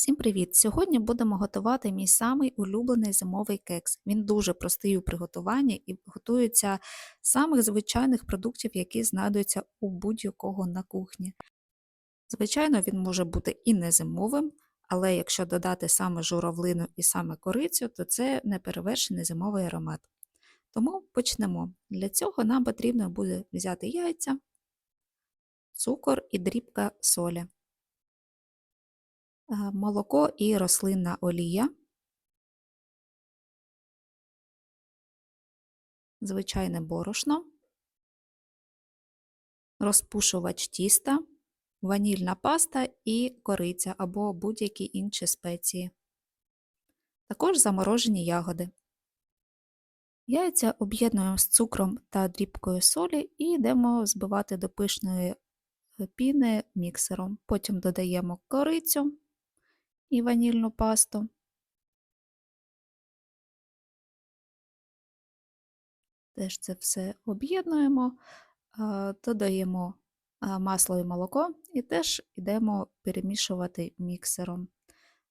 Всім привіт! Сьогодні будемо готувати мій самий улюблений зимовий кекс. Він дуже простий у приготуванні і готується з самих звичайних продуктів, які знайдуться у будь-якого на кухні. Звичайно, він може бути і не зимовим, але якщо додати саме журавлину і саме корицю, то це неперевершений зимовий аромат. Тому почнемо. Для цього нам потрібно буде взяти яйця, цукор і дрібка солі молоко і рослинна олія, звичайне борошно, розпушувач тіста, ванільна паста і кориця або будь-які інші спеції. Також заморожені ягоди. Яйця об'єднуємо з цукром та дрібкою солі і йдемо збивати до пишної піни міксером. Потім додаємо корицю і ванільну пасту. Теж це все об'єднуємо, додаємо масло і молоко і теж йдемо перемішувати міксером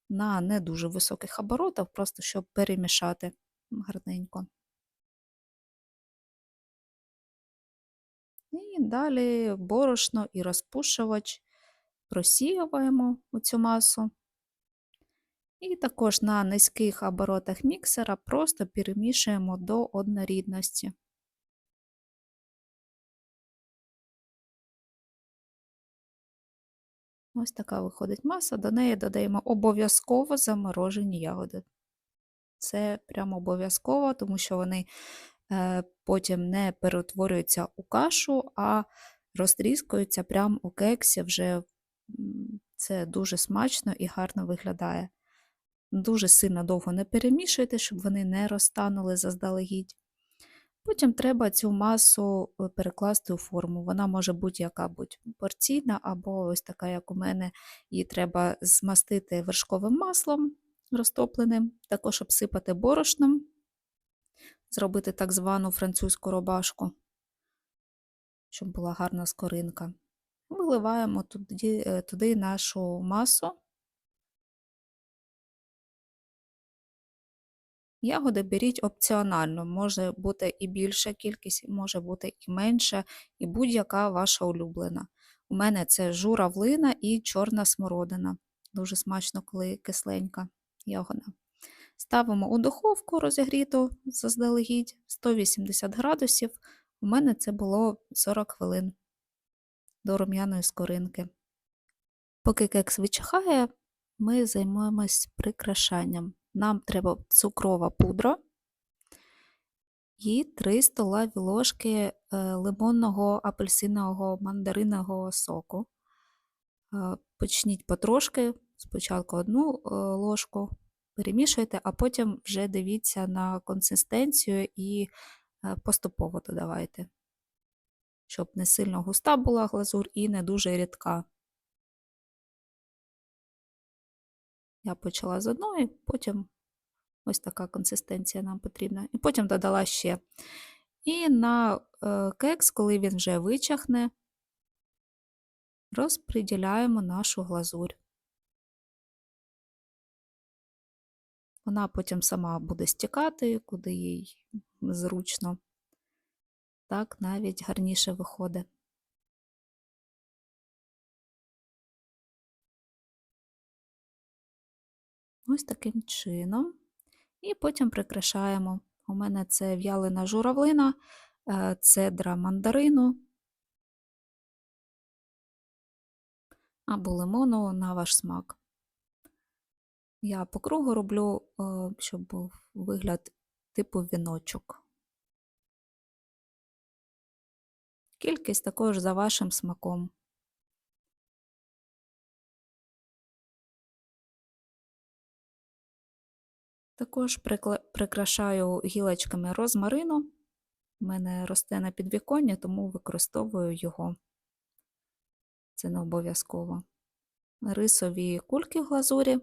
на не дуже високих оборотах, просто щоб перемішати гарненько. І далі борошно і розпушувач просіюємо у цю масу. І також на низьких оборотах міксера просто перемішуємо до однорідності. Ось така виходить маса, до неї додаємо обов'язково заморожені ягоди. Це прямо обов'язково, тому що вони е, потім не перетворюються у кашу, а розтріскуються прямо у кексі. Вже це дуже смачно і гарно виглядає. Дуже сильно довго не перемішуйте, щоб вони не розтанули заздалегідь. Потім треба цю масу е, перекласти у форму. Вона може бути яка будь порційна, або ось така, як у мене, її треба змастити вершковим маслом розтопленим, також обсипати борошном, зробити так звану французьку робашку, щоб була гарна скоринка. Виливаємо туди, е, туди нашу масу. Ягоди беріть опціонально, може бути і більша кількість, може бути і менша, і будь-яка ваша улюблена. У мене це журавлина і чорна смородина. Дуже смачно, коли кисленька ягода. Ставимо у духовку розігріту заздалегідь 180 градусів. У мене це було 40 хвилин до рум'яної скоринки. Поки кекс вичахає, ми займаємось прикрашанням нам треба цукрова пудра і 3 столові ложки е, лимонного апельсинового мандаринового соку. Е, почніть потрошки, спочатку одну е, ложку, перемішуйте, а потім вже дивіться на консистенцію і поступово додавайте, щоб не сильно густа була глазур і не дуже рідка. Я почала з одної, потім ось така консистенція нам потрібна. І потім додала ще. І на е, кекс, коли він вже вичахне, розподіляємо нашу глазурь. Вона потім сама буде стікати, куди їй зручно. Так навіть гарніше виходить. Ось таким чином. І потім прикрашаємо. У мене це в'ялена журавлина, е, цедра мандарину або лимону на ваш смак. Я по кругу роблю, е, щоб був вигляд типу віночок. Кількість також за вашим смаком. Також прикрашаю гілочками розмарину. У мене росте на підвіконні, тому використовую його. Це не обов'язково. Рисові кульки в глазурі.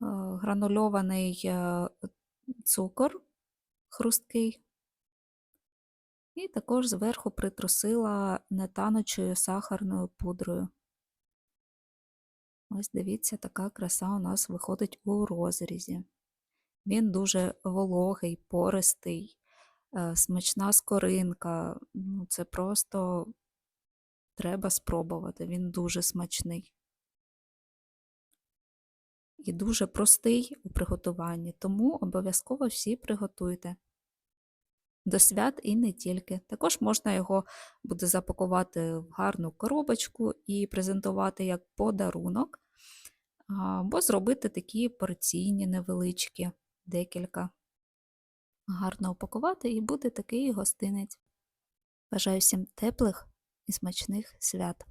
Гранульований е, цукор хрусткий І також зверху притрусила нетанучою сахарною пудрою. Ось дивіться, така краса у нас виходить у розрізі. Він дуже вологий, пористий, е, смачна скоринка. Ну, це просто треба спробувати. Він дуже смачний. І дуже простий у приготуванні, тому обов'язково всі приготуйте. До свят і не тільки. Також можна його буде запакувати в гарну коробочку і презентувати як подарунок, або зробити такі порційні невеличкі, декілька. Гарно упакувати і буде такий гостинець. Бажаю всім теплих і смачних свят!